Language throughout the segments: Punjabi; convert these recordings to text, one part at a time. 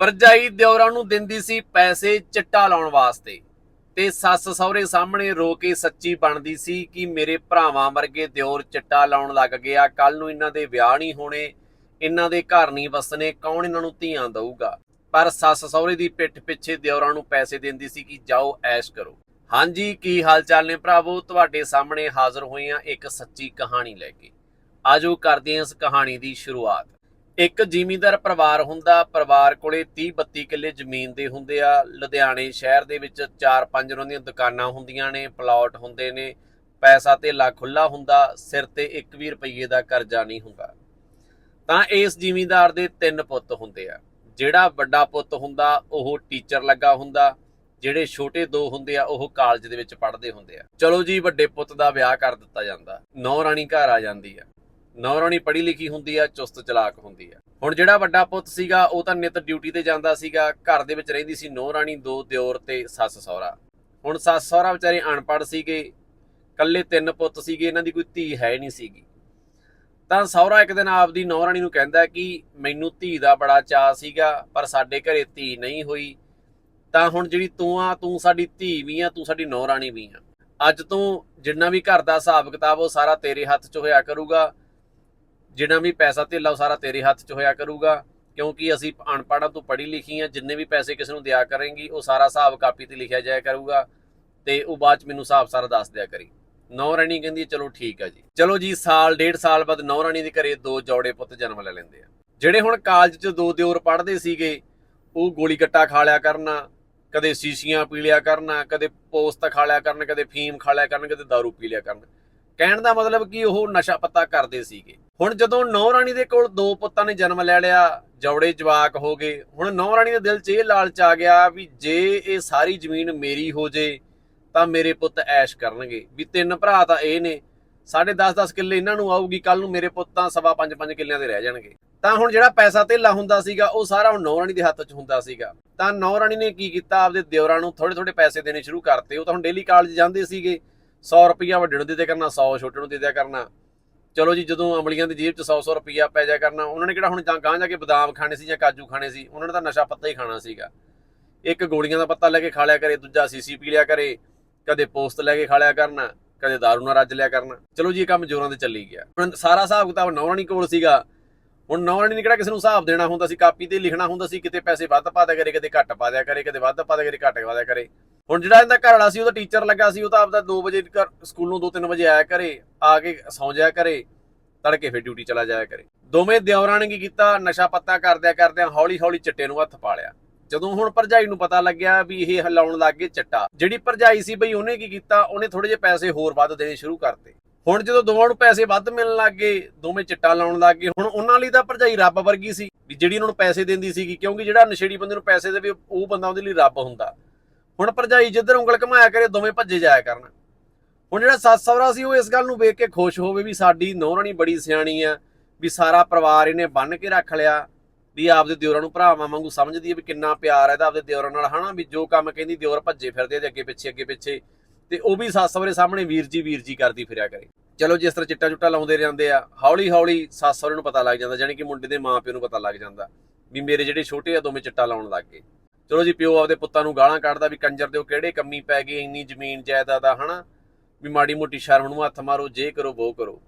ਪਰਜਾਈ ਦਿਉਰਾਂ ਨੂੰ ਦਿੰਦੀ ਸੀ ਪੈਸੇ ਚਿੱਟਾ ਲਾਉਣ ਵਾਸਤੇ। ਤੇ ਸੱਸ ਸਹੁਰੇ ਸਾਹਮਣੇ ਰੋ ਕੇ ਸੱਚੀ ਬਣਦੀ ਸੀ ਕਿ ਮੇਰੇ ਭਰਾਵਾਂ ਵਰਗੇ ਦਿਓਰ ਚਿੱਟਾ ਲਾਉਣ ਲੱਗ ਗਿਆ ਕੱਲ ਨੂੰ ਇਹਨਾਂ ਦੇ ਵਿਆਹ ਨਹੀਂ ਹੋਣੇ, ਇਹਨਾਂ ਦੇ ਘਰ ਨਹੀਂ ਵਸਣੇ, ਕੌਣ ਇਹਨਾਂ ਨੂੰ ਧੀਆਂ ਦਊਗਾ? ਪਰ ਸੱਸ ਸਹੁਰੇ ਦੀ ਪਿੱਠ ਪਿੱਛੇ ਦਿਓਰਾਂ ਨੂੰ ਪੈਸੇ ਦਿੰਦੀ ਸੀ ਕਿ ਜਾਓ ਐਸ਼ ਕਰੋ। ਹਾਂਜੀ, ਕੀ ਹਾਲ ਚਾਲ ਨੇ ਭਰਾਵੋ? ਤੁਹਾਡੇ ਸਾਹਮਣੇ ਹਾਜ਼ਰ ਹੋਏ ਹਾਂ ਇੱਕ ਸੱਚੀ ਕਹਾਣੀ ਲੈ ਕੇ। ਆਜੋ ਕਰਦੇ ਹਾਂ ਇਸ ਕਹਾਣੀ ਦੀ ਸ਼ੁਰੂਆਤ। ਇੱਕ ਜ਼ਿਮੀਂਦਾਰ ਪਰਿਵਾਰ ਹੁੰਦਾ, ਪਰਿਵਾਰ ਕੋਲੇ 30 32 ਕਿੱਲੇ ਜ਼ਮੀਨ ਦੇ ਹੁੰਦੇ ਆ। ਲੁਧਿਆਣੇ ਸ਼ਹਿਰ ਦੇ ਵਿੱਚ 4-5 ਉਹਨਾਂ ਦੀਆਂ ਦੁਕਾਨਾਂ ਹੁੰਦੀਆਂ ਨੇ, ਪਲਾਟ ਹੁੰਦੇ ਨੇ, ਪੈਸਾ ਧੇਲਾ ਖੁੱਲਾ ਹੁੰਦਾ, ਸਿਰ ਤੇ 1 ਵੀ ਰੁਪਈਏ ਦਾ ਕਰਜ਼ਾ ਨਹੀਂ ਹੁੰਦਾ। ਤਾਂ ਇਸ ਜ਼ਿਮੀਂਦਾਰ ਦੇ ਤਿੰਨ ਪੁੱਤ ਹੁੰਦੇ ਆ। ਜਿਹੜਾ ਵੱਡਾ ਪੁੱਤ ਹੁੰਦਾ, ਉਹ ਟੀਚਰ ਲੱਗਾ ਹੁੰਦਾ, ਜਿਹੜੇ ਛੋਟੇ ਦੋ ਹੁੰਦੇ ਆ, ਉਹ ਕਾਲਜ ਦੇ ਵਿੱਚ ਪੜ੍ਹਦੇ ਹੁੰਦੇ ਆ। ਚਲੋ ਜੀ, ਵੱਡੇ ਪੁੱਤ ਦਾ ਵਿਆਹ ਕਰ ਦਿੱਤਾ ਜਾਂਦਾ। ਨੌ ਰਾਣੀ ਘਰ ਆ ਜਾਂਦੀ ਆ। ਨੌ ਰਾਣੀ ਪੜ੍ਹੀ ਲਿਖੀ ਹੁੰਦੀ ਆ, ਚੁਸਤ ਚਲਾਕ ਹੁੰਦੀ ਆ। ਹੁਣ ਜਿਹੜਾ ਵੱਡਾ ਪੁੱਤ ਸੀਗਾ, ਉਹ ਤਾਂ ਨਿਤ ਡਿਊਟੀ ਤੇ ਜਾਂਦਾ ਸੀਗਾ, ਘਰ ਦੇ ਵਿੱਚ ਰਹਿੰਦੀ ਸੀ ਨੌ ਰਾਣੀ ਦੋ ਦਿਓਰ ਤੇ ਸੱਸ ਸਹੁਰਾ। ਹੁਣ ਸੱਸ ਸਹੁਰਾ ਵਿਚਾਰੇ ਅਨਪੜ੍ਹ ਸੀਗੇ ਕੱਲੇ ਤਿੰਨ ਪੁੱਤ ਸੀਗੇ, ਇਹਨਾਂ ਦੀ ਕੋਈ ਧੀ ਹੈ ਨਹੀਂ ਸੀਗੀ। ਤਾਂ ਸਹੁਰਾ ਇੱਕ ਦਿਨ ਆਪਦੀ ਨੌ ਰਾਣੀ ਨੂੰ ਕਹਿੰਦਾ ਕਿ ਮੈਨੂੰ ਧੀ ਦਾ ਬੜਾ ਚਾਅ ਸੀਗਾ, ਪਰ ਸਾਡੇ ਘਰੇ ਧੀ ਨਹੀਂ ਹੋਈ। ਤਾਂ ਹੁਣ ਜਿਹੜੀ ਤੂੰ ਆ, ਤੂੰ ਸਾਡੀ ਧੀ ਵੀ ਆ, ਤੂੰ ਸਾਡੀ ਨੌ ਰਾਣੀ ਵੀ ਆ। ਅੱਜ ਤੋਂ ਜਿੰਨਾ ਵੀ ਘਰ ਦਾ ਹਿਸਾਬ ਕਿਤਾਬ ਉਹ ਸਾਰਾ ਤੇਰੇ ਹੱਥ 'ਚ ਹੋਇਆ ਕਰੂਗਾ। ਜਿੰਨਾ ਵੀ ਪੈਸਾ ਧੇਲਾ ਉਹ ਸਾਰਾ ਤੇਰੇ ਹੱਥ 'ਚ ਹੋਇਆ ਕਰੂਗਾ, ਕਿਉਂਕਿ ਅਸੀਂ ਅਨਪੜ੍ਹਾਂ ਤੋਂ ਪੜ੍ਹੀ ਲਿਖੀ ਆ ਜਿੰਨੇ ਵੀ ਪੈਸੇ ਕਿਸੇ ਨੂੰ ਦਿਆ ਕਰਾਂਗੀ, ਉਹ ਸਾਰਾ ਹਿਸਾਬ ਕਾਪੀ ਤੇ ਲਿਖਿਆ ਜਾਇਆ ਕਰੂਗਾ ਤੇ ਉਹ ਬਾਅਦ 'ਚ ਮੈਨੂੰ ਹਿਸਾਬ ਸਾਰਾ ਦੱਸ ਦਿਆ ਕਰੀ। ਨੌ ਰਾਣੀ ਕਹਿੰਦੀ ਚਲੋ ਠੀਕ ਆ ਜੀ। ਚਲੋ ਜੀ, ਸਾਲ, ਡੇਢ ਸਾਲ ਬਾਅਦ ਨੌ ਰਾਣੀ ਦੇ ਘਰੇ ਦੋ ਜੋੜੇ ਪੁੱਤ ਜਨਮ ਲੈ ਲੈਂਦੇ ਆ। ਜਿਹੜੇ ਹੁਣ ਕਾਲਜ 'ਚ ਦੋ ਦਿਓਰ ਪੜ੍ਹਦੇ ਸੀਗੇ, ਉਹ ਗੋਲੀ ਗੱਟਾ ਖਾ ਲਿਆ ਕਰਨਾ, ਕਦੇ ਸ਼ੀਸ਼ੀਆਂ ਪੀ ਲਿਆ ਕਰਨਾ, ਕਦੇ ਪੋਸਤ ਖਾ ਲਿਆ ਕਰਨ, ਕਦੇ ਫੀਮ ਖਾ ਲਿਆ ਕਰਨ, ਕਦੇ दारू ਪੀ ਲਿਆ ਕਰਨ। ਕਹਿਣ ਦਾ ਮਤਲਬ ਕਿ ਉਹ ਨਸ਼ਾ ਪੱਤਾ ਕਰਦੇ ਸੀਗੇ। ਹੁਣ ਜਦੋਂ ਨੌ ਰਾਣੀ ਦੇ ਕੋਲ ਦੋ ਪੁੱਤਾਂ ਨੇ ਜਨਮ ਲੈ ਲਿਆ, ਜੌੜੇ ਜਵਾਕ ਹੋ ਗਏ, ਹੁਣ ਨੌ ਰਾਣੀ ਦੇ ਦਿਲ 'ਚ ਇਹ ਲਾਲਚ ਆ ਗਿਆ ਵੀ ਜੇ ਇਹ ਸਾਰੀ ਜ਼ਮੀਨ ਮੇਰੀ ਹੋ ਜੇ, ਤਾਂ ਮੇਰੇ ਪੁੱਤ ਐਸ਼ ਕਰਨਗੇ। ਵੀ ਤਿੰਨ ਭਰਾ ਤਾਂ ਇਹ ਨੇ, ਸਾਢੇ 10-10 ਕਿੱਲੇ ਇਹਨਾਂ ਨੂੰ ਆਊਗੀ ਕੱਲ ਨੂੰ ਮੇਰੇ ਪੁੱਤ ਤਾਂ ਸਵਾ 5-5 ਕਿੱਲਿਆਂ ਦੇ ਰਹਿ ਜਾਣਗੇ। ਤਾਂ ਹੁਣ ਜਿਹੜਾ ਪੈਸਾ ਧੇਲਾ ਹੁੰਦਾ ਸੀਗਾ, ਉਹ ਸਾਰਾ ਹੁਣ ਨੌ ਰਾਣੀ ਦੇ ਹੱਥ 'ਚ ਹੁੰਦਾ ਸੀਗਾ। ਤਾਂ ਨੌ ਰਾਣੀ ਨੇ ਕੀ ਕੀਤਾ, ਆਪਦੇ ਦਿਓਰਾਂ ਨੂੰ ਥੋੜੇ ਥੋੜੇ ਪੈਸੇ ਦੇਣੇ ਸ਼ੁਰੂ ਕਰਤੇ। ਉਹ ਤਾਂ ਹੁਣ ਡੇਲੀ ਕਾਲਜ ਜਾਂਦੇ ਸੀਗੇ। 100 ਰੁਪਈਆ ਵੱਡੇ ਨੂੰ ਦੇ ਦਿਆ ਕਰਨਾ 100 ਛੋਟੇ ਨੂੰ ਦੇ ਦਿਆ ਕਰਨਾ। ਚਲੋ ਜੀ, ਜਦੋਂ ਅਮਲੀਆਂ ਦੀ ਜੇਬ 'ਚ 100-100 ਰੁਪਈਆ ਪੈ ਜਾ ਕਰਨਾ, ਉਹਨਾਂ ਨੇ ਕਿਹੜਾ ਹੁਣ ਜਾਂ ਗਾਂ ਜਾ ਕੇ ਬਦਾਮ ਖਾਣੇ ਸੀ ਜਾਂ ਕਾਜੂ ਖਾਣੇ ਸੀ, ਉਹਨਾਂ ਨੇ ਤਾਂ ਨਸ਼ਾ ਪੱਤਾ ਹੀ ਖਾਣਾ ਸੀਗਾ। ਇੱਕ ਗੋਲੀਆਂ ਦਾ ਪੱਤਾ ਲੈ ਕੇ ਖਾ ਲਿਆ ਕਰੇ, ਦੂਜਾ ਸੀਸੀ ਪੀ ਲਿਆ ਕਰੇ, ਕਦੇ ਪੋਸਤ ਲੈ ਕੇ ਖਾ ਲਿਆ ਕਰਨਾ, ਕਦੇ ਦਾਰੂ ਨਾਲ ਰੱਜ ਲਿਆ ਕਰਨਾ। ਚਲੋ ਜੀ, ਇਹ ਕੰਮ ਜੋਰਾਂ ਤੇ ਚੱਲੀ ਗਿਆ। ਸਾਰਾ ਹਿਸਾਬ ਕਿਤਾਬ ਨੌਰਾਣੀ ਕੋਲ ਸੀਗਾ। ਹੁਣ ਨੌਰਾਣੀ ਨੇ ਕਿਹੜਾ ਕਿਸੇ ਨੂੰ ਹਿਸਾਬ ਦੇਣਾ ਹੁੰਦਾ ਸੀ, ਕਾਪੀ ਤੇ ਲਿਖਣਾ ਹੁੰਦਾ ਸੀ, ਕਿਤੇ ਪੈਸੇ ਵੱਧ ਪਾ ਦਿਆ ਕਰੇ, ਕਿਤੇ ਘੱਟ ਪਾ ਦਿਆ ਕਰੇ, ਕਿਤੇ ਵੱਧ ਪਾ ਦਿਆ ਕਰੇ, ਘੱਟ ਪਾ ਦਿਆ ਕਰੇ। ਹੁਣ ਜਿਹੜਾ ਇਹਦਾ ਘਰ ਵਾਲਾ ਸੀ, ਉਹਦਾ ਟੀਚਰ ਲੱਗਾ ਸੀ, ਉਹ ਤਾਂ ਆਪਦਾ 2 ਵਜੇ ਸਕੂਲੋਂ 2-3 ਵਜੇ ਆਇਆ ਕਰੇ, ਆ ਕੇ ਸੌਂ ਜਾਇਆ ਕਰੇ, ਤੜਕੇ ਫਿਰ ਡਿਊਟੀ ਚਲਾ ਜਾਇਆ ਕਰੇ। ਦੋਵੇਂ ਦਿਓਰਾਂ ਨੇ ਕੀ ਕੀਤਾ? ਨਸ਼ਾ ਪੱਤਾ ਕਰਦਿਆਂ ਕਰਦਿਆਂ ਹੌਲੀ ਹੌਲੀ ਚਿੱਟੇ ਨੂੰ ਹੱਥ ਪਾ ਲਿਆ ਜਦੋਂ ਹੁਣ ਭਰਜਾਈ ਨੂੰ ਪਤਾ ਲੱਗਿਆ ਵੀ ਇਹ ਹਲਾਉਣ ਲੱਗ ਗਏ ਚਿੱਟਾ, ਜਿਹੜੀ ਭਰਜਾਈ ਸੀ ਬਈ ਉਹਨੇ ਕੀ ਕੀਤਾ? ਉਹਨੇ ਥੋੜੇ ਜਿਹੇ ਪੈਸੇ ਹੋਰ ਵੱਧ ਦੇਣੇ ਸ਼ੁਰੂ ਕਰਤੇ। ਹੁਣ ਜਦੋਂ ਦੋਵਾਂ ਨੂੰ ਪੈਸੇ ਵੱਧ ਮਿਲਣ ਲੱਗ ਗਏ, ਦੋਵੇਂ ਚਿੱਟਾ ਲਾਉਣ ਲੱਗ ਗਏ, ਹੁਣ ਉਹਨਾਂ ਲਈ ਤਾਂ ਭਰਜਾਈ ਰੱਬ ਵਰਗੀ ਸੀ ਵੀ ਜਿਹੜੀ ਉਹਨਾਂ ਨੂੰ ਪੈਸੇ ਦਿੰਦੀ ਸੀਗੀ, ਕਿਉਂਕਿ ਜਿਹੜਾ ਨਸ਼ੇੜੀ ਬੰਦੇ ਨੂੰ ਪੈਸੇ ਦੇਵੇ, ਉਹ ਬੰਦਾ ਉਹਦੇ ਲਈ ਰੱਬ ਹੁੰਦਾ। ਹੁਣ ਭਰਜਾਈ ਜਿੱਧਰ ਉਂਗਲ ਘਮਾਇਆ ਕਰੇ, ਦੋਵੇਂ ਭੱਜੇ ਜਾਇਆ ਕਰਨ। ਹੁਣ ਜਿਹੜਾ ਸੱਸ ਸਵਰਾ ਸੀ, ਉਹ ਇਸ ਗੱਲ ਨੂੰ ਵੇਖ ਕੇ ਖੁਸ਼ ਹੋਵੇ ਵੀ ਸਾਡੀ ਨੌਰਾਣੀ ਬੜੀ ਸਿਆਣੀ ਆ, ਵੀ ਸਾਰਾ ਪਰਿਵਾਰ ਇਹਨੇ ਬੰਨ ਕੇ ਰੱਖ ਲਿਆ, ਵੀ ਆਪਦੇ ਦਿਓਰਾਂ ਨੂੰ ਭਰਾਵਾਂ ਵਾਂਗੂ ਸਮਝਦੀ ਹੈ ਵੀ ਕਿੰਨਾ ਪਿਆਰ ਹੈ ਇਹਦਾ, ਆਪਦੇ ਦਿਓਰਾਂ ਨਾਲ ਹਨਾ, ਵੀ ਜੋ ਕੰਮ ਕਹਿੰਦੀ ਦਿਓਰ ਭੱਜੇ ਫਿਰਦੇ ਇਹਦੇ ਅੱਗੇ ਪਿੱਛੇ ਅੱਗੇ ਪਿੱਛੇ। ਤੇ ਉਹ ਵੀ ਸੱਸ ਸਹੁਰੇ ਸਾਹਮਣੇ ਵੀਰ ਜੀ ਵੀਰ ਜੀ ਕਰਦੀ ਫਿਰਿਆ ਕਰੇ। ਚਲੋ ਜਿਸ ਤਰ੍ਹਾਂ ਚਿੱਟਾ ਚੁੱਟਾ ਲਾਉਂਦੇ ਰਹਿੰਦੇ ਆ। ਹੌਲੀ ਹੌਲੀ ਸੱਸ ਸਹੁਰੇ ਨੂੰ ਪਤਾ ਲੱਗ ਜਾਂਦਾ, ਜਾਣੀ ਕਿ ਮੁੰਡੇ ਦੇ ਮਾਪਿਓ ਨੂੰ ਪਤਾ ਲੱਗ ਜਾਂਦਾ ਵੀ ਮੇਰੇ ਜਿਹੜੇ ਛੋਟੇ ਆ ਦੋਵੇਂ ਚਿੱਟਾ ਲਾਉਣ ਲੱਗ ਗਏ। ਚਲੋ ਜੀ, ਪਿਓ ਆਪਦੇ ਪੁੱਤਾਂ ਨੂੰ ਗਾਲਾਂ ਕੱਢਦਾ ਵੀ ਕੰਜਰ ਦੇ ਉਹ ਕਿਹੜੇ ਕੰਮੀ ਪੈ ਗਏ, ਇੰਨੀ ਜ਼ਮੀਨ ਜਾਇਦਾਦ ਆ, ਹਨਾ? ਵੀ ਮਾੜੀ ਮੋਟੀ ਸ਼ਰਮ ਨੂੰ ਹੱਥ ਮਾਰੋ, ਜੇ ਕਰੋ ਉਹ ਕਰੋ।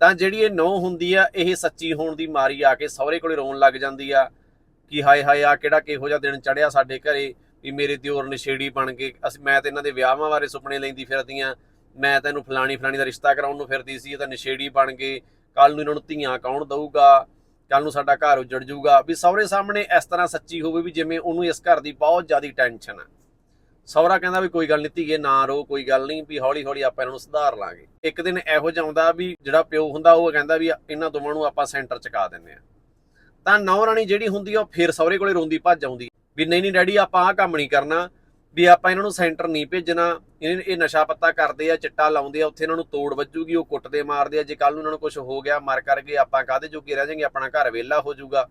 ਤਾਂ ਜਿਹੜੀ ਇਹ ਨੌ ਹੁੰਦੀ ਆ, ਇਹ ਸੱਚੀ ਹੋਣ ਦੀ ਮਾਰੀ ਆ ਕੇ ਸਹੁਰੇ ਕੋਲੇ ਰੋਣ ਲੱਗ ਜਾਂਦੀ ਆ ਕਿ ਹਾਏ ਹਾਏ ਆ ਕਿਹੜਾ ਕਿਹੋ ਜਿਹਾ ਦਿਨ ਚੜਿਆ ਸਾਡੇ ਘਰੇ। ਵੀ ਮੇਰੇ ਦਿਓਰ ਨਸ਼ੇੜੀ ਬਣ ਕੇ ਅਸੀਂ ਮੈਂ ਤਾਂ ਇਹਨਾਂ ਦੇ ਵਿਆਹਾਂ ਬਾਰੇ ਸੁਪਨੇ ਲੈਂਦੀ ਫਿਰਦੀਆਂ, ਮੈਂ ਤੈਨੂੰ ਫਲਾਣੀ ਫਲਾਣੀ ਦਾ ਰਿਸ਼ਤਾ ਕਰਾਉਣ ਨੂੰ ਫਿਰਦੀ ਸੀ, ਇਹ ਤਾਂ ਨਸ਼ੇੜੀ ਬਣ ਗਏ ਕੱਲ ਨੂੰ ਇਹਨਾਂ ਨੂੰ ਧੀਆਂ ਕੌਣ ਦਊਗਾ ਕੱਲ ਨੂੰ ਸਾਡਾ ਘਰ ਉਜੜ ਜਾਊਗਾ। ਵੀ ਸਹੁਰੇ ਸਾਹਮਣੇ ਇਸ ਤਰ੍ਹਾਂ ਸੱਚੀ ਹੋਵੇ ਵੀ ਜਿਵੇਂ ਉਹਨੂੰ ਇਸ ਘਰ ਦੀ ਬਹੁਤ ਜ਼ਿਆਦਾ ਟੈਨਸ਼ਨ ਆ। ਸਹੁਰਾ ਕਹਿੰਦਾ ਵੀ ਕੋਈ ਗੱਲ ਨਹੀਂ, ਧੀਏ ਨਾ ਰੋ, ਕੋਈ ਗੱਲ ਨਹੀਂ, ਵੀ ਹੌਲੀ ਹੌਲੀ ਆਪਾਂ ਇਹਨਾਂ ਨੂੰ ਸੁਧਾਰ ਲਾਂਗੇ। ਇੱਕ ਦਿਨ ਇਹੋ ਜਿਹਾ ਆਉਂਦਾ ਵੀ ਜਿਹੜਾ ਪਿਓ ਹੁੰਦਾ, ਉਹ ਕਹਿੰਦਾ ਵੀ ਇਹਨਾਂ ਦੋਵਾਂ ਨੂੰ ਆਪਾਂ ਸੈਂਟਰ ਚਕਾ ਦਿੰਨੇ ਆ ਤਾਂ ਨੌ ਰਾਣੀ ਜਿਹੜੀ ਹੁੰਦੀ ਆ, ਉਹ ਫਿਰ ਸਹੁਰੇ ਕੋਲੇ ਰੋਂਦੀ, ਭੱਜ ਆਉਂਦੀ। ਵੀ ਨਹੀਂ ਨਹੀਂ ਡੈਡੀ, ਆਪਾਂ ਆਹ ਕੰਮ ਨਹੀਂ ਕਰਨਾ। ਵੀ ਆਪਾਂ ਇਹਨਾਂ ਨੂੰ ਸੈਂਟਰ ਨਹੀਂ ਭੇਜਣਾ। ਇਹ ਇਹ ਨਸ਼ਾ ਪੱਤਾ ਕਰਦੇ ਆ, ਚਿੱਟਾ ਲਾਉਂਦੇ ਆ, ਉੱਥੇ ਇਹਨਾਂ ਨੂੰ ਤੋੜ ਵੱਜੂਗੀ, ਉਹ ਕੁੱਟਦੇ ਮਾਰਦੇ ਆ। ਜੇ ਕੱਲ ਨੂੰ ਇਹਨਾਂ ਨੂੰ ਕੁਝ ਹੋ ਗਿਆ, ਮਰ ਕਰਕੇ ਆਪਾਂ ਕਾਹਦੇ ਜੋਗੇ ਰਹਿ ਜਾਾਂਗੇ? ਆਪਣਾ ਘਰ ਵਿਹਲਾ ਹੋ ਜਾਊਗਾ।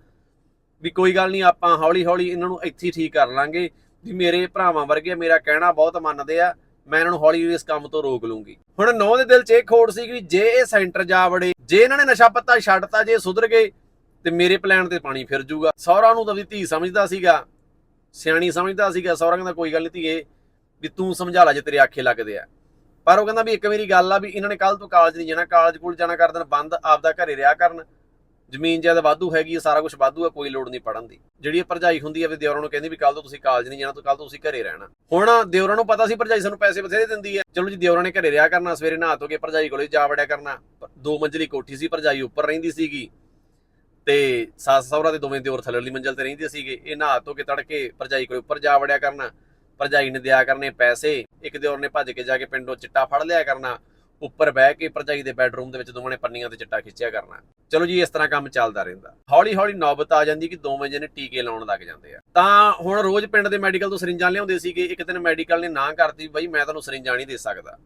ਵੀ ਕੋਈ ਗੱਲ ਨਹੀਂ, ਆਪਾਂ ਹੌਲੀ ਹੌਲੀ ਇਹਨਾਂ ਨੂੰ ਇੱਥੇ ਠੀਕ ਕਰ ਲਾਂਗੇ। ਵੀ ਮੇਰੇ ਭਰਾਵਾਂ ਵਰਗੇ ਮੇਰਾ ਕਹਿਣਾ ਬਹੁਤ ਮੰਨਦੇ ਆ, ਮੈਂ ਇਹਨਾਂ ਨੂੰ ਹੌਲੀ ਹੌਲੀ ਇਸ ਕੰਮ ਤੋਂ ਰੋਕ ਲੂੰਗੀ ਹੁਣ ਨੌ ਦੇ ਦਿਲ 'ਚ ਇਹ ਖੋੜ ਸੀ ਕਿ ਜੇ ਇਹ ਸੈਂਟਰ ਜਾ ਵੜੇ, ਜੇ ਇਹਨਾਂ ਨੇ ਨਸ਼ਾ ਪੱਤਾ ਛੱਡਤਾ, ਜੇ ਸੁਧਰ ਗਏ, ਤੇ ਮੇਰੇ ਪਲਾਨ ਤੇ ਪਾਣੀ ਫਿਰ ਜੂਗਾ। ਸਹੁਰਾ ਨੂੰ ਤਾਂ ਵੀ ਧੀ ਸਮਝਦਾ ਸੀਗਾ ਸਿਆਣੀ ਸਮਝਦਾ ਸੀਗਾ ਸਹੁਰਾ ਕਹਿੰਦਾ ਕੋਈ ਗੱਲ ਨਹੀਂ ਧੀਏ, ਵੀ ਤੂੰ ਸਮਝਾ ਲੈ ਜੇ ਤੇਰੇ ਆਖੇ ਲੱਗਦੇ ਆ। ਪਰ ਉਹ ਕਹਿੰਦਾ ਵੀ ਇੱਕ ਮੇਰੀ ਗੱਲ ਆ ਵੀ ਇਹਨਾਂ ਨੇ ਕੱਲ ਤੋਂ ਕਾਲਜ ਨਹੀਂ ਜਾਣਾ, ਕਾਲਜ ਕੋਲ ਜਾਣਾ ਕਰ ਦੇਣ, ਬੰਦ ਆਪਦਾ ਘਰੇ ਰਿਹਾ ਕਰਨ। ਜ਼ਮੀਨ ਜਾਇਦਾਦ ਵਾਧੂ ਹੈਗੀ ਆ, ਸਾਰਾ ਕੁਝ ਵਾਧੂ ਆ, ਕੋਈ ਲੋੜ ਨਹੀਂ ਪੜਨ ਦੀ। ਜਿਹੜੀ ਭਰਜਾਈ ਹੁੰਦੀ ਆ ਵੀ ਦਿਓਰਾਂ ਨੂੰ ਕਹਿੰਦੀ ਵੀ ਕੱਲ ਤੋਂ ਤੁਸੀਂ ਕਾਲਜ ਨਹੀਂ ਜਾਣਾ, ਤੋਂ ਕੱਲ ਤੋਂ ਤੁਸੀਂ ਘਰੇ ਰਹਿਣਾ। ਹੁਣ ਦਿਓਰਾਂ ਨੂੰ ਪਤਾ ਸੀ ਭਰਜਾਈ ਸਾਨੂੰ ਪੈਸੇ ਬਥੇਰੇ ਦਿੰਦੀ ਆ। ਚਲੋ ਜੀ, ਦਿਓਰਾਂ ਨੇ ਘਰੇ ਰਿਹਾ ਕਰਨਾ, ਸਵੇਰੇ ਨਹਾ ਧੋ ਕੇ ਭਰਜਾਈ ਕੋਲੇ ਜਾ ਵੜਿਆ ਕਰਨਾ। ਦੋ ਮੰਜ਼ਲੀ ਕੋਠੀ ਸੀ, ਭਰਜਾਈ ਉੱਪਰ ਰਹਿੰਦੀ ਸੀਗੀ। ਤੇ ਸੱਸ ਸਹੁਰਾ ਦੇ ਦੋਵੇਂ ਦਿਓਰ ਥੱਲੇਲੀ ਮੰਜ਼ਲ ਤੇ ਰਹਿੰਦੇ ਸੀਗੇ। ਇਹ ਨਹਾ ਧੋ ਕੇ ਤੜਕੇ ਭਰਜਾਈ ਕੋਲੇ ਉੱਪਰ ਜਾ ਵੜਿਆ ਕਰਨਾ। ਭਰਜਾਈ ਨੇ ਦਿਆ ਕਰਨੇ ਪੈਸੇ। ਇੱਕ ਦਿਓਰ ਨੇ ਭੱਜ ਕੇ ਜਾ ਕੇ ਪਿੰਡੋਂ ਚਿੱਟਾ ਫੜ ਲਿਆ ਕਰਨਾ। ਉੱਪਰ ਬਹਿ ਕੇ ਭਰਜਾਈ ਦੇ ਬੈੱਡਰੂਮ ਦੇ ਵਿੱਚ ਦੋਵਾਂ ਨੇ ਪੰਨੀਆਂ ਤੇ ਚਿੱਟਾ ਖਿੱਚਿਆ ਕਰਨਾ। ਚਲੋ ਜੀ, ਇਸ ਤਰ੍ਹਾਂ ਕੰਮ ਚੱਲਦਾ ਰਹਿੰਦਾ। ਹੌਲੀ ਹੌਲੀ ਨੌਬਤ ਆ ਜਾਂਦੀ ਕਿ ਦੋਵੇਂ ਜਣੇ ਟੀਕੇ ਲਾਉਣ ਲੱਗ ਜਾਂਦੇ ਆ। ਤਾਂ ਹੁਣ ਰੋਜ਼ ਪਿੰਡ ਦੇ ਮੈਡੀਕਲ ਤੋਂ ਸਰਿੰਜਾਂ ਲਿਆਉਂਦੇ ਸੀਗੇ। ਇੱਕ ਦਿਨ ਮੈਡੀਕਲ ਨੇ ਨਾ ਕਰਤੀ, ਬਈ ਮੈਂ ਤੁਹਾਨੂੰ ਸਰਿੰਜਾਂ ਨਹੀਂ ਦੇ ਸਕਦਾ।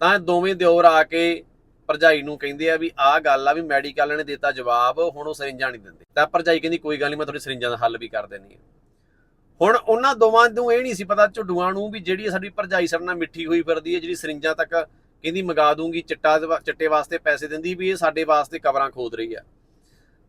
ਤਾਂ ਦੋਵੇਂ ਦਿਓਰ ਆ ਕੇ ਭਰਜਾਈ ਨੂੰ ਕਹਿੰਦੇ ਆ ਵੀ ਆਹ ਗੱਲ ਆ ਵੀ ਮੈਡੀਕਲ ਨੇ ਦਿੱਤਾ ਜਵਾਬ, ਹੁਣ ਉਹ ਸਰਿੰਜਾਂ ਨਹੀਂ ਦਿੰਦੇ। ਤਾਂ ਭਰਜਾਈ ਕਹਿੰਦੀ, ਕੋਈ ਗੱਲ ਨਹੀਂ, ਮੈਂ ਤੁਹਾਡੀ ਸਰਿੰਜਾਂ ਦਾ ਹੱਲ ਵੀ ਕਰ ਦੇਣੀ ਆ ਹੁਣ ਉਹਨਾਂ ਦੋਵਾਂ ਨੂੰ ਇਹ ਨਹੀਂ ਸੀ ਪਤਾ ਝੁੱਡੂਆਂ ਨੂੰ ਵੀ ਜਿਹੜੀ ਸਾਡੀ ਭਰਜਾਈ ਸਾਡੇ ਨਾਲ ਮਿੱਠੀ ਹੋਈ ਫਿਰਦੀ ਹੈ, ਜਿਹੜੀ ਸਰਿੰਜਾਂ ਤੱਕ ਕਹਿੰਦੀ, ਮੰਗਾ ਦੂੰਗੀ, ਚਿੱਟਾ ਚਿੱਟੇ ਵਾਸਤੇ ਪੈਸੇ ਦਿੰਦੀ ਵੀ ਇਹ ਸਾਡੇ ਵਾਸਤੇ ਕਬਰਾਂ ਖੋਦ ਰਹੀ ਆ।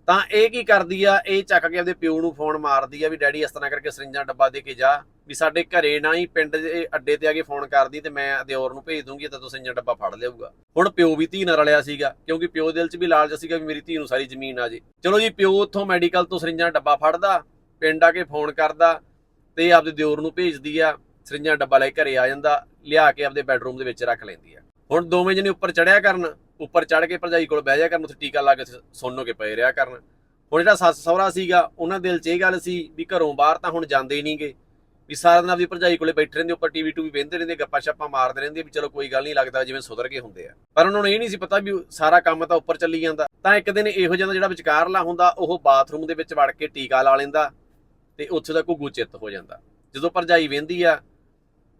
ਤਾਂ ਇਹ ਕੀ ਕਰਦੀ ਆ? ਇਹ ਚੱਕ ਕੇ ਆਪਦੇ ਪਿਓ ਨੂੰ ਫੋਨ ਮਾਰਦੀ ਆ ਵੀ, ਡੈਡੀ, ਇਸ ਤਰ੍ਹਾਂ ਕਰਕੇ ਸਰਿੰਜਾਂ ਡੱਬਾ ਦੇ ਕੇ ਜਾ। ਵੀ ਸਾਡੇ ਘਰੇ ਨਾ ਹੀ ਪਿੰਡ ਦੇ ਅੱਡੇ ਤੇ ਆ ਕੇ ਫੋਨ ਕਰਦੀ ਤੇ ਮੈਂ ਦਿਓਰ ਨੂੰ ਭੇਜ ਦੂੰਗੀ, ਤਾਂ ਤੂੰ ਸਰਿੰਜਾਂ ਡੱਬਾ ਫੜ ਲਿਆਊਗਾ। ਹੁਣ ਪਿਓ ਵੀ ਧੀ ਨਾਲ ਰਲਿਆ ਸੀਗਾ, ਕਿਉਂਕਿ ਪਿਓ ਦਿਲ 'ਚ ਵੀ ਲਾਲਚ ਸੀਗਾ ਵੀ ਮੇਰੀ ਧੀ ਨੂੰ ਸਾਰੀ ਜ਼ਮੀਨ ਆ ਜੇ। ਚਲੋ ਜੀ, ਪਿਓ ਉੱਥੋਂ ਮੈਡੀਕਲ ਤੋਂ ਸਰਿੰਜਾਂ ਡੱਬਾ ਫੜਦਾ, ਪਿੰਡ ਆ ਕੇ ਫੋਨ ਕਰਦਾ ਤੇ ਆਪਦੇ ਦਿਓਰ ਨੂੰ ਭੇਜਦੀ ਆ, ਸਰਿੰਜਾਂ ਡੱਬਾ ਲੈ ਕੇ ਘਰੇ ਆ ਜਾਂਦਾ, ਲਿਆ ਕੇ ਆਪਦੇ ਬੈੱਡਰੂਮ ਦੇ ਵਿੱਚ ਰੱਖ ਲੈਂਦੀ ਆ। ਹੁਣ ਦੋਵੇਂ ਜਣੇ ਉੱਪਰ ਚੜਿਆ ਕਰਨ ਉੱਪਰ ਚੜ ਕੇ ਭਰਜਾਈ ਕੋਲ ਬਹਿ ਜਾ ਕਰਨ, ਉੱਥੇ ਟੀਕਾ ਲਾ ਕੇ ਸੁਣਨੋ ਕੇ ਪਏ ਰਿਹਾ ਕਰਨ। ਹੁਣ ਜਿਹੜਾ ਸੱਸ ਸਹੁਰਾ ਸੀਗਾ, ਉਹਨਾਂ ਦਿਲ 'ਚ ਇਹ ਗੱਲ ਸੀ ਵੀ ਘਰੋਂ ਬਾਹਰ ਤਾਂ ਹੁਣ ਜਾਂਦੇ ਹੀ ਨਹੀਂਗੇ। ਵੀ ਸਾਰਾ ਦਿਨ ਆਪਦੀ ਭਰਜਾਈ ਕੋਲੇ ਬੈਠੇ ਰਹਿੰਦੇ, ਉੱਪਰ ਟੀਵੀ ਟੂਵੀ ਵੇਖਦੇ ਰਹਿੰਦੇ ਗੱਪਾਂ ਛੱਪਾਂ ਮਾਰਦੇ ਰਹਿੰਦੇ ਵੀ ਚਲੋ ਕੋਈ ਗੱਲ ਨਹੀਂ, ਲੱਗਦਾ ਜਿਵੇਂ ਸੁਧਰ ਗਏ ਹੁੰਦੇ ਆ। ਪਰ ਉਹਨਾਂ ਨੂੰ ਇਹ ਨਹੀਂ ਸੀ ਪਤਾ ਵੀ ਸਾਰਾ ਕੰਮ ਤਾਂ ਉੱਪਰ ਚੱਲੀ ਜਾਂਦਾ। ਤਾਂ ਇੱਕ ਦਿਨ ਇਹੋ ਜਿਹਾ ਜਿਹੜਾ ਵਿਚਕਾਰਲਾ ਹੁੰਦਾ, ਉਹ ਬਾਥਰੂਮ ਦੇ ਵਿੱਚ ਵੜ ਕੇ ਟੀਕਾ ਲਾ ਲੈਂਦਾ ਤੇ ਉੱਥੇ ਦਾ ਘੁੱਗੂ ਚਿੱਤ ਹੋ ਜਾਂਦਾ। ਜਦੋਂ ਭਰਜਾਈ ਵੇਂਦੀ ਆ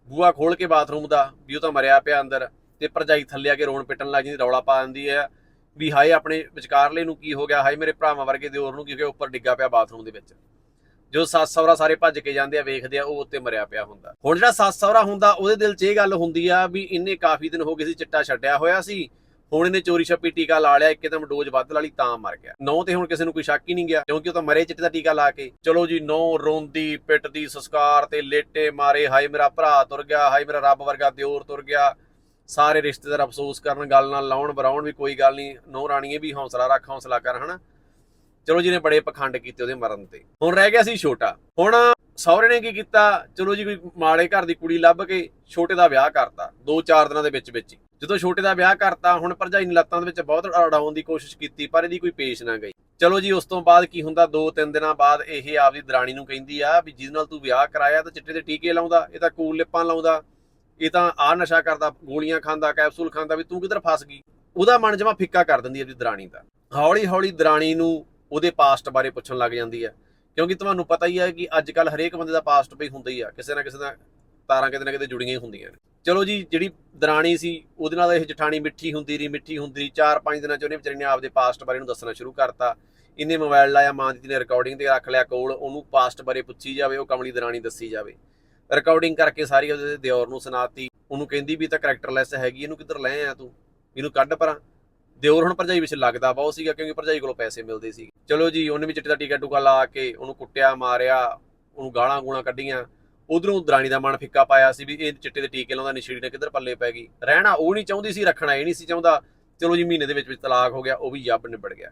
ਬੂਆ ਖੋਲ ਕੇ ਬਾਥਰੂਮ ਦਾ, ਵੀ ਉਹ ਤਾਂ ਮਰਿਆ ਪਿਆ ਅੰਦਰ। ਤੇ ਭਰਜਾਈ ਥੱਲੇ ਆ ਕੇ ਰੋਣ ਪਿੱਟਣ ਲੱਗ ਜਾਂਦੀ, ਰੌਲਾ ਪਾ ਦਿੰਦੀ ਹੈ। ਵੀ ਹਾਏ, ਆਪਣੇ ਵਿਚਕਾਰਲੇ ਨੂੰ ਕੀ ਹੋ ਗਿਆ? ਹਾਏ, ਮੇਰੇ ਭਰਾਵਾਂ ਵਰਗੇ ਦਿਓਰ ਨੂੰ ਕੀ ਉੱਪਰ ਡਿੱਗਾ ਪਿਆ ਬਾਥਰੂਮ ਦੇ ਵਿੱਚ। ਜੋ ਸੱਸ ਸਹੁਰਾ ਸਾਰੇ ਭੱਜ ਕੇ ਜਾਂਦੇ ਆ, ਵੇਖਦੇ ਆ, ਉਹ ਉੱਤੇ ਮਰਿਆ ਪਿਆ ਹੁੰਦਾ। ਹੁਣ ਜਿਹੜਾ ਸੱਸ ਸਹੁਰਾ ਹੁੰਦਾ, ਉਹਦੇ ਦਿਲ 'ਚ ਇਹ ਗੱਲ ਹੁੰਦੀ ਆ ਵੀ ਇਹਨੇ ਕਾਫੀ ਦਿਨ ਹੋ ਗਏ ਸੀ, ਚਿੱਟਾ ਛੱਡਿਆ ਹੋਇਆ ਸੀ। ਹੁਣ ਇਹਨੇ ਚੋਰੀ ਛੱਪੀ ਟੀਕਾ ਲਾ ਲਿਆ, ਇੱਕਦਮ ਡੋਜ਼ ਵੱਧ ਲਾ ਲਈ ਤਾਂ ਮਰ ਗਿਆ। ਨੌ ਤੇ ਹੁਣ ਕਿਸੇ ਨੂੰ ਕੋਈ ਸ਼ੱਕ ਹੀ ਨਹੀਂ ਗਿਆ, ਕਿਉਂਕਿ ਉਹ ਤਾਂ ਮਰੇ ਚਿੱਟੇ ਦਾ ਟੀਕਾ ਲਾ ਕੇ। ਚਲੋ ਜੀ, ਨੌ ਰੋਂਦੀ, ਪਿੱਟਦੀ, ਸੰਸਕਾਰ ਤੇ ਲੇਟੇ ਮਾਰੇ, ਹਾਏ ਮੇਰਾ ਭਰਾ ਤੁਰ ਗਿਆ, ਹਾਏ ਮੇਰਾ ਰੱਬ ਵਰਗਾ ਦਿਓਰ ਤੁਰ ਗਿਆ। ਸਾਰੇ ਰਿਸ਼ਤੇਦਾਰ ਅਫਸੋਸ ਕਰਨ, ਗੱਲ ਨਾਲ ਲਾਉਣ, ਬਰਾਉਣ ਵੀ ਕੋਈ ਗੱਲ ਨਹੀਂ। ਨੋ ਰਾਣੀਏ ਵੀ ਹੌਸਲਾ ਰੱਖ, ਹੌਸਲਾ ਕਰ, ਹਨਾ? ਚਲੋ ਜੀ ਨੇ ਬੜੇ ਪਖੰਡ ਕੀਤੇ ਉਹਦੇ ਮਰਨ ਤੇ। ਹੁਣ ਰਹਿ ਗਿਆ ਸੀ ਛੋਟਾ। ਹੁਣ ਸਹੁਰੇ ਨੇ ਕੀ ਕੀਤਾ? ਚਲੋ ਜੀ, ਕੋਈ ਮਾੜੇ ਘਰ ਦੀ ਕੁੜੀ ਲੱਭ ਕੇ ਛੋਟੇ ਦਾ ਵਿਆਹ ਕਰਤਾ 2-4 ਦਿਨਾਂ ਦੇ ਵਿੱਚ ਵਿੱਚ ਹੀ। ਜਦੋਂ ਛੋਟੇ ਦਾ ਵਿਆਹ ਕਰਤਾ, ਹੁਣ ਭਰਜਾਈ ਨੇ ਲੱਤਾਂ ਦੇ ਵਿੱਚ ਬਹੁਤ ਅੜਾਉਣ ਦੀ ਕੋਸ਼ਿਸ਼ ਕੀਤੀ, ਪਰ ਇਹਦੀ ਕੋਈ ਪੇਸ਼ ਨਾ ਗਈ। ਚਲੋ ਜੀ, ਉਸ ਤੋਂ ਬਾਅਦ ਕੀ ਹੁੰਦਾ? 2-3 ਦਿਨਾਂ ਬਾਅਦ ਇਹ ਆਪਦੀ ਦਰਾਣੀ ਨੂੰ ਕਹਿੰਦੀ ਆ ਵੀ ਜਿਹਦੇ ਨਾਲ ਤੂੰ ਵਿਆਹ ਕਰਾਇਆ ਤਾਂ ਚਿੱਟੇ ਦੇ ਟੀਕੇ ਲਾਉਂਦਾ, ਇਹ ਤਾਂ ਕੂਲ ਲਿਪਾਂ ਲਾਉਂਦਾ। ਇਹ ਤਾਂ ਆ ਨਸ਼ਾ ਕਰਦਾ, ਗੋਲੀਆਂ ਖਾਂਦਾ, ਕੈਪਸੂਲ ਖਾਂਦਾ ਵੀ ਤੂੰ ਕਿੱਧਰ ਫਸ ਗਈ? ਉਹਦਾ ਮਨ ਜਮਾ ਫਿੱਕਾ ਕਰ ਦਿੰਦੀ ਹੈ ਆਪਦੀ ਦਰਾਣੀ ਦਾ। ਹੌਲੀ ਹੌਲੀ ਦਰਾਣੀ ਨੂੰ ਉਹਦੇ ਪਾਸਟ ਬਾਰੇ ਪੁੱਛਣ ਲੱਗ ਜਾਂਦੀ ਹੈ। ਕਿਉਂਕਿ ਤੁਹਾਨੂੰ ਪਤਾ ਹੀ ਹੈ ਕਿ ਅੱਜ ਕੱਲ ਹਰੇਕ ਬੰਦੇ ਦਾ ਪਾਸਟ ਵੀ ਹੁੰਦਾ ਹੀ ਆ। ਕਿਸੇ ਨਾ ਕਿਸੇ ਦਾ ਤਾਰਾਂ ਕਿਤੇ ਨਾ ਕਿਤੇ ਜੁੜੀਆਂ ਹੀ ਹੁੰਦੀਆਂ ਨੇ। ਚਲੋ ਜੀ, ਜਿਹੜੀ ਦਰਾਣੀ ਸੀ, ਉਹਦੇ ਨਾਲ ਇਹ ਜਠਾਣੀ ਮਿੱਠੀ ਹੁੰਦੀ ਰਹੀ, ਮਿੱਠੀ ਹੁੰਦੀ ਰਹੀ। 4-5 ਦਿਨਾਂ ਚ ਉਹਨੇ ਵਿਚਾਰੀ ਨੇ ਆਪਦੇ ਪਾਸਟ ਬਾਰੇ ਨੂੰ ਦੱਸਣਾ ਸ਼ੁਰੂ ਕਰਤਾ। ਇਹਨੇ ਮੋਬਾਈਲ ਲਾਇਆ, ਮਾਂ ਦੀ ਨੇ ਰਿਕਾਰਡਿੰਗ ਤੇ ਰੱਖ ਲਿਆ ਕੋਲ, ਉਹਨੂੰ ਪਾਸਟ ਬਾਰੇ ਪੁੱਛੀ ਜਾਵੇ, ਉਹ ਕਮਲੀ ਦਰਾਣੀ ਦੱਸੀ ਜਾਵੇ। ਰਿਕਾਰਡਿੰਗ ਕਰਕੇ ਸਾਰੀ ਉਹਦੇ ਦਿਓਰ ਨੂੰ ਸੁਣਾਤੀ। ਉਹਨੂੰ ਕਹਿੰਦੀ ਵੀ ਤਾਂ ਕੈਰੈਕਟਰਲੈਸ ਹੈਗੀ, ਇਹਨੂੰ ਕਿੱਧਰ ਲੈ ਆ ਤੂੰ? ਇਹਨੂੰ ਕੱਢ ਪਰਾਂ। ਦਿਓਰ ਹੁਣ ਭਰਜਾਈ ਵਿੱਚ ਲੱਗਦਾ ਬਹੁਤ ਸੀਗਾ ਕਿਉਂਕਿ ਭਰਜਾਈ ਕੋਲੋਂ ਪੈਸੇ ਮਿਲਦੇ ਸੀ ਚਲੋ ਜੀ, ਉਹਨੇ ਵੀ ਚਿੱਟੇ ਦਾ ਟੀਕਾ ਟੂਕਾ ਲਾ ਕੇ ਉਹਨੂੰ ਕੁੱਟਿਆ, ਮਾਰਿਆ, ਉਹਨੂੰ ਗਾਲਾਂ ਗੂਲਾਂ ਕੱਢੀਆਂ। ਉਧਰੋਂ ਦਰਾਣੀ ਦਾ ਮਨ ਫਿੱਕਾ ਪਾਇਆ ਸੀ ਵੀ ਇਹ ਚਿੱਟੇ ਦੇ ਟੀਕੇ ਲਾਉਂਦਾ, ਨਿਸ਼ੇੜੀ ਨੇ ਕਿੱਧਰ ਪੱਲੇ ਪੈ ਗਈ? ਰਹਿਣਾ ਉਹ ਨਹੀਂ ਚਾਹੁੰਦੀ ਸੀ, ਰੱਖਣਾ ਇਹ ਨਹੀਂ ਸੀ ਚਾਹੁੰਦਾ। ਚਲੋ ਜੀ, ਮਹੀਨੇ ਦੇ ਵਿੱਚ ਵਿੱਚ ਤਲਾਕ ਹੋ ਗਿਆ, ਉਹ ਵੀ ਜੱਬ ਨਿਬੜ ਗਿਆ।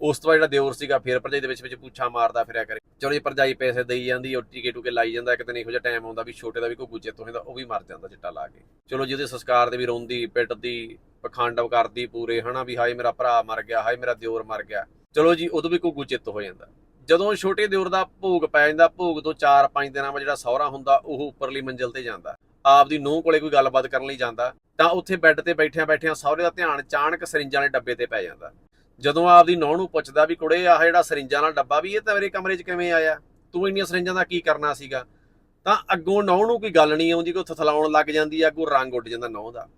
ਉਸ ਤੋਂ ਬਾਅਦ ਜਿਹੜਾ ਦਿਓਰ ਸੀਗਾ, ਫਿਰ ਭਰਜਾਈ ਦੇ ਵਿੱਚ ਵਿੱਚ ਪੁੱਛਾ ਮਾਰਦਾ, ਫਿਰਿਆ ਕਰੇ। ਚਲੋ ਜੀ, ਭਰਜਾਈ ਪੈਸੇ ਦੇਈ ਜਾਂਦੀ, ਉਹ ਟੀਕੇ ਟੂਕੇ ਲਾਈ ਜਾਂਦਾ, ਇੱਕ ਦਿਨ ਇਹੋ ਜਿਹਾ ਟਾਈਮ ਆਉਂਦਾ ਵੀ ਛੋਟੇ ਦਾ ਵੀ ਕੋਈ ਗੁੱਜੇ ਤੋਂ ਹੁੰਦਾ ਉਹ ਵੀ ਮਰ ਜਾਂਦਾ ਚਿੱਟਾ ਲਾ ਕੇ। ਚਲੋ ਜੀ, ਉਹਦੇ ਸੰਸਕਾਰ ਦੇ ਵੀ ਰੋਂਦੀ ਪਿੱਟਦੀ ਪਖੰਡਵ ਕਰਦੀ ਪੂਰੇ, ਹਨਾ ਵੀ ਹਾਏ ਮੇਰਾ ਭਰਾ ਮਰ ਗਿਆ, ਹਾਏ ਮੇਰਾ ਦਿਓਰ ਮਰ ਗਿਆ। ਚਲੋ ਜੀ, ਉਦੋਂ ਵੀ ਕੋਈ ਗੁੱਚਿੱਤ ਹੋ ਜਾਂਦਾ। ਜਦੋਂ ਛੋਟੇ ਦਿਓਰ ਦਾ ਭੋਗ ਪੈ ਜਾਂਦਾ, ਭੋਗ ਤੋਂ 4-5 ਦਿਨਾਂ ਬਾਅਦ ਜਿਹੜਾ ਸਹੁਰਾ ਹੁੰਦਾ, ਉਹ ਉੱਪਰਲੀ ਮੰਜ਼ਿਲ ਤੇ ਜਾਂਦਾ। ਆਪਦੀ ਨੂੰਹ ਕੋਲੇ ਕੋਈ ਗੱਲਬਾਤ ਕਰਨ ਲਈ ਜਾਂਦਾ, ਤਾਂ ਉੱਥੇ ਬੈੱਡ ਤੇ ਬੈਠਿਆਂ ਬੈਠਿਆਂ ਸਹੁਰੇ ਦਾ ਧਿਆਨ ਚਾਣਕ ਸਰਿੰਜਾਂ ਵਾਲੇ ਡੱਬੇ ਤੇ ਪੈ ਜਾਂਦਾ। ਜਦੋਂ ਆਪਦੀ ਨੂੰਹ ਨੂੰ ਪੁੱਛਦਾ ਵੀ ਕੁੜੇ, ਆਹ ਜਿਹੜਾ ਸਰਿੰਜਾਂ ਨਾਲ ਡੱਬਾ ਵੀ ਇਹ ਤਾਂ ਮੇਰੇ ਕਮਰੇ 'ਚ ਕਿਵੇਂ ਆਇਆ? ਤੂੰ ਇੰਨੀਆਂ ਸਰਿੰਜਾਂ ਦਾ ਕੀ ਕਰਨਾ ਸੀਗਾ? ਤਾਂ ਅੱਗੋਂ ਨੂੰਹ ਨੂੰ ਕੋਈ ਗੱਲ ਨਹੀਂ ਆਉਂਦੀ, ਕੋਈ ਥਥਲਾਉਣ ਲੱਗ ਜਾਂਦੀ ਆ, ਅੱਗੋਂ ਰੰਗ ਉੱਡ ਜਾਂਦਾ ਨੂੰਹ ਦਾ।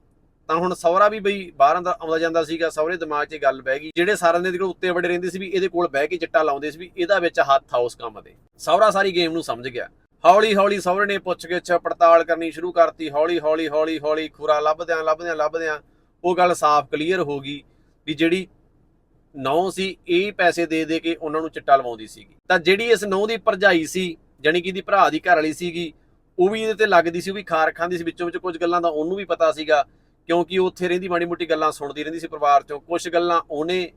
ਤਾਂ ਹੁਣ ਸਹੁਰਾ ਵੀ ਬਈ ਬਾਹਰ ਅੰਦਰ ਆਉਂਦਾ ਜਾਂਦਾ ਸੀਗਾ, ਸਹੁਰੇ ਦਿਮਾਗ 'ਚ ਗੱਲ ਬਹਿ ਗਈ। ਜਿਹੜੇ ਸਾਰਿਆਂ ਦੇ ਕੋਲ ਉੱਤੇ ਵੜੇ ਰਹਿੰਦੇ ਸੀ ਵੀ ਇਹਦੇ ਕੋਲ ਬਹਿ ਕੇ ਚਿੱਟਾ ਲਾਉਂਦੇ ਸੀ ਵੀ ਇਹਦਾ ਵਿੱਚ ਹੱਥ ਆ ਉਸ ਕੰਮ ਦੇ। ਸਹੁਰਾ ਸਾਰੀ ਗੇਮ ਨੂੰ ਸਮਝ ਗਿਆ। ਹੌਲੀ ਹੌਲੀ ਸਹੁਰੇ ਨੇ ਪੁੱਛ ਗਿੱਛ ਪੜਤਾਲ ਕਰਨੀ ਸ਼ੁਰੂ ਕਰਤੀ। ਹੌਲੀ ਹੌਲੀ ਹੌਲੀ ਹੌਲੀ ਖੁਰਾ ਲੱਭਦਿਆਂ ਲੱਭਦਿਆਂ ਲੱਭਦਿਆਂ ਉਹ ਗੱਲ ਸਾਫ਼ ਕਲੀਅਰ ਹੋ ਗਈ ਵੀ ਜਿਹੜੀ ਨੌ ਸੀ, ਇਹ ਪੈਸੇ ਦੇ ਦੇ ਕੇ ਉਹਨਾਂ ਨੂੰ ਚਿੱਟਾ ਲਵਾਉਂਦੀ ਸੀਗੀ। ਤਾਂ ਜਿਹੜੀ ਇਸ ਨੌ ਦੀ ਭਰਜਾਈ ਸੀ, ਜਾਣੀ ਕਿ ਇਹਦੀ ਭਰਾ ਦੀ ਘਰ ਵਾਲੀ ਸੀਗੀ, ਉਹ ਵੀ ਇਹਦੇ ਤੇ ਲੱਗਦੀ ਸੀ, ਉਹ ਵੀ ਖਾਰ ਖਾਂਦੀ ਸੀ, ਵਿੱਚੋਂ ਵਿੱਚ ਕੁਝ ਗੱਲਾਂ ਦਾ ਉਹਨੂੰ ਵੀ ਪਤਾ ਸੀਗਾ, ਕਿਉਂਕਿ ਉਹ ਉੱਥੇ ਰਹਿੰਦੀ, ਮਾੜੀ ਮੋਟੀ ਗੱਲਾਂ ਸੁਣਦੀ ਰਹਿੰਦੀ ਸੀ ਪਰਿਵਾਰ ਚੋਂ, ਕੁਝ ਗੱਲਾਂ ਉਹਨੇ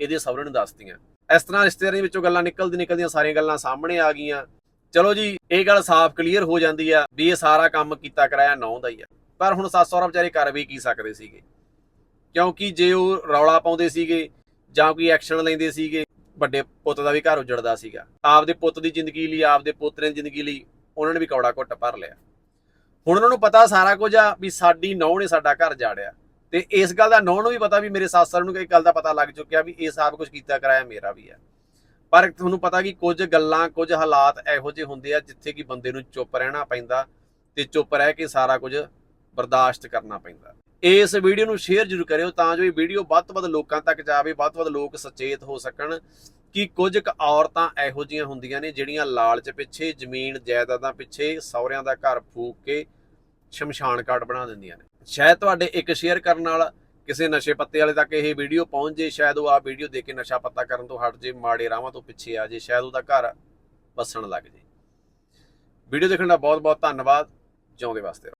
ਇਹਦੇ ਸਹੁਰੇ ਨੂੰ ਦੱਸਤੀਆਂ। ਇਸ ਤਰ੍ਹਾਂ ਰਿਸ਼ਤੇਦਾਰਾਂ ਵਿੱਚੋਂ ਗੱਲਾਂ ਨਿਕਲਦੀ ਨਿਕਲਦੀਆਂ ਸਾਰੀਆਂ ਗੱਲਾਂ ਸਾਹਮਣੇ ਆ ਗਈਆਂ। ਚਲੋ ਜੀ, ਇਹ ਗੱਲ ਸਾਫ਼ ਕਲੀਅਰ ਹੋ ਜਾਂਦੀ ਆ ਵੀ ਇਹ ਸਾਰਾ ਕੰਮ ਕੀਤਾ ਕਰਾਇਆ ਨੌ ਦਾ ਹੀ ਆ। ਪਰ ਹੁਣ ਸੱਸ ਸਹੁਰਾ ਵਿਚਾਰੇ ਕਰ ਵੀ ਕੀ ਸਕਦੇ ਸੀਗੇ? ਕਿਉਂਕਿ ਜੇ ਉਹ ਰੌਲਾ ਪਾਉਂਦੇ ਸੀਗੇ ਜਾਂ ਕੋਈ ਐਕਸ਼ਨ ਲੈਂਦੇ ਸੀਗੇ, ਵੱਡੇ ਪੁੱਤ ਦਾ ਵੀ ਘਰ ਉਜੜਦਾ ਸੀਗਾ। ਆਪਦੇ ਪੁੱਤ ਦੀ ਜ਼ਿੰਦਗੀ ਲਈ, ਆਪਦੇ ਪੋਤਰੇ ਦੀ ਜ਼ਿੰਦਗੀ ਲਈ ਉਹਨਾਂ ਨੇ ਵੀ ਕੌੜਾ ਘੁੱਟ ਭਰ ਲਿਆ। ਹੁਣ ਉਹਨਾਂ ਨੂੰ ਪਤਾ ਸਾਰਾ ਕੁਝ ਆ ਵੀ ਸਾਡੀ ਨੌ ਨੇ ਸਾਡਾ ਘਰ ਜਾੜਿਆ। ਤੇ ਇਸ ਗੱਲ ਦਾ ਨੌ ਨੂੰ ਵੀ ਪਤਾ ਵੀ ਮੇਰੇ ਸੱਸ ਸਹੁਰੇ ਨੂੰ ਕਈ ਗੱਲ ਦਾ ਪਤਾ ਲੱਗ ਚੁੱਕਿਆ ਵੀ ਇਹ ਸਭ ਕੁਝ ਕੀਤਾ ਕਰਾਇਆ ਮੇਰਾ ਵੀ ਆ। ਪਰ ਤੁਹਾਨੂੰ ਪਤਾ ਕਿ ਕੁਝ ਗੱਲਾਂ, ਕੁਝ ਹਾਲਾਤ ਇਹੋ ਜਿਹੇ ਹੁੰਦੇ ਆ ਜਿੱਥੇ ਕਿ ਬੰਦੇ ਨੂੰ ਚੁੱਪ ਰਹਿਣਾ ਪੈਂਦਾ ਤੇ ਚੁੱਪ ਰਹਿ ਕੇ ਸਾਰਾ ਕੁਝ ਬਰਦਾਸ਼ਤ ਕਰਨਾ ਪੈਂਦਾ। ਇਸ ਵੀਡੀਓ ਨੂੰ ਸ਼ੇਅਰ ਜ਼ਰੂਰ ਕਰਿਓ ਤਾਂ ਜੋ ਇਹ ਵੀਡੀਓ ਵੱਧ ਤੋਂ ਵੱਧ ਲੋਕਾਂ ਤੱਕ ਜਾਵੇ, ਵੱਧ ਤੋਂ ਵੱਧ ਲੋਕ ਸੁਚੇਤ ਹੋ ਸਕਣ ਕਿ ਕੁਝ ਕੁ ਔਰਤਾਂ ਇਹੋ ਜਿਹੀਆਂ ਹੁੰਦੀਆਂ ਨੇ ਜਿਹੜੀਆਂ ਲਾਲਚ ਪਿੱਛੇ, ਜ਼ਮੀਨ ਜਾਇਦਾਦਾਂ ਪਿੱਛੇ ਸਹੁਰਿਆਂ ਦਾ ਘਰ ਫੂਕ ਕੇ ਸ਼ਮਸ਼ਾਨ ਘਾਟ ਬਣਾ ਦਿੰਦੀਆਂ ਨੇ। ਸ਼ਾਇਦ ਤੁਹਾਡੇ ਇੱਕ ਸ਼ੇਅਰ ਕਰਨ ਨਾਲ ਕਿਸੇ ਨਸ਼ੇ ਪੱਤੇ ਵਾਲੇ ਤੱਕ ਇਹ ਵੀਡੀਓ ਪਹੁੰਚ ਜੇ, ਸ਼ਾਇਦ ਉਹ ਆ ਵੀਡੀਓ ਦੇ ਕੇ ਨਸ਼ਾ ਪੱਤਾ ਕਰਨ ਤੋਂ ਹਟ ਜੇ, ਮਾੜੇ ਰਾਹਾਂ ਤੋਂ ਪਿੱਛੇ ਆ ਜੇ, ਸ਼ਾਇਦ ਉਹਦਾ ਘਰ ਵਸਣ ਲੱਗ ਜੇ। ਵੀਡੀਓ ਦੇਖਣ ਦਾ ਬਹੁਤ ਬਹੁਤ ਧੰਨਵਾਦ। ਜਿਉਂਦੇ ਵਾਸਤੇ